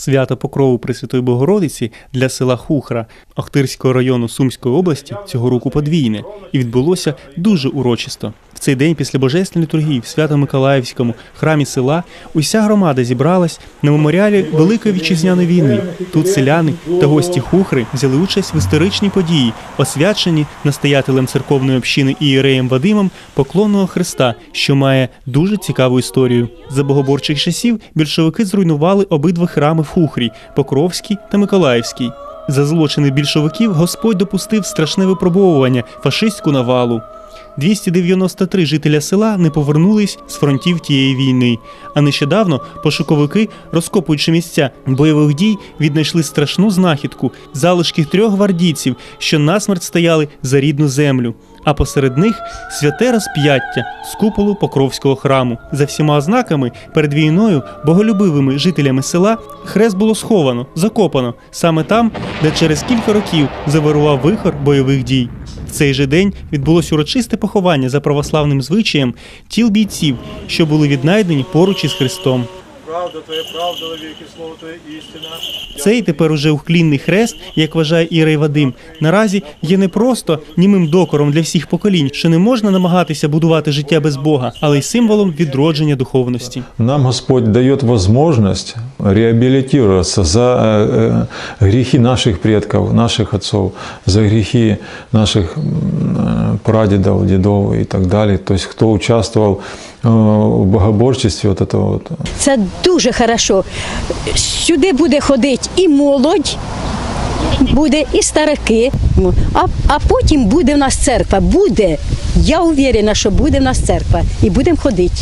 Свято Покрову Пресвятої Богородиці для села Хухра Ахтирського району Сумської області цього року подвійне і відбулося дуже урочисто. Цей день після божественної літургії в Свято-Миколаївському храмі села уся громада зібралась на меморіалі Великої вітчизняної війни. Тут селяни та гості Хухри взяли участь в історичній події, освяченні настоятелем церковної общини ієреєм Вадимом поклонного Христа, що має дуже цікаву історію. За богоборчих часів більшовики зруйнували обидва храми в Хухрі Покровський та Миколаївський. За злочини більшовиків Господь допустив страшне випробовування фашистську навалу. 293 жителя села не повернулись з фронтів тієї війни. А нещодавно пошуковики, розкопуючи місця бойових дій, віднайшли страшну знахідку залишки трьох гвардійців, що насмерть стояли за рідну землю. А посеред них святе розп'яття з куполу Покровського храму. За всіма ознаками перед війною боголюбивими жителями села хрест було сховано, закопано саме там, де через кілька років завирував вихор бойових дій. Цей же день відбулось урочисте поховання за православним звичаєм тіл бійців, що були віднайдені поруч із Христом Правда твоя, правда, віки, слово твоє істина. Цей тепер уже ухклінний хрест, як вважає Ірей Вадим, наразі є не просто німим докором для всіх поколінь, що не можна намагатися будувати життя без Бога, але й символом відродження духовності. Нам Господь дает возможность реабилитироваться за э, э, грехи наших предков, наших отцов, за грехи наших м, э, прадедов, дедов и так далі. Тобто, хто участвував у богоборчості, от это вот. Це дуже хорошо. Сюди буде ходити і молодь, буде і старики. А, а потім буде в нас церква. Буде. Я уверена, що буде в нас церква. І будемо ходити.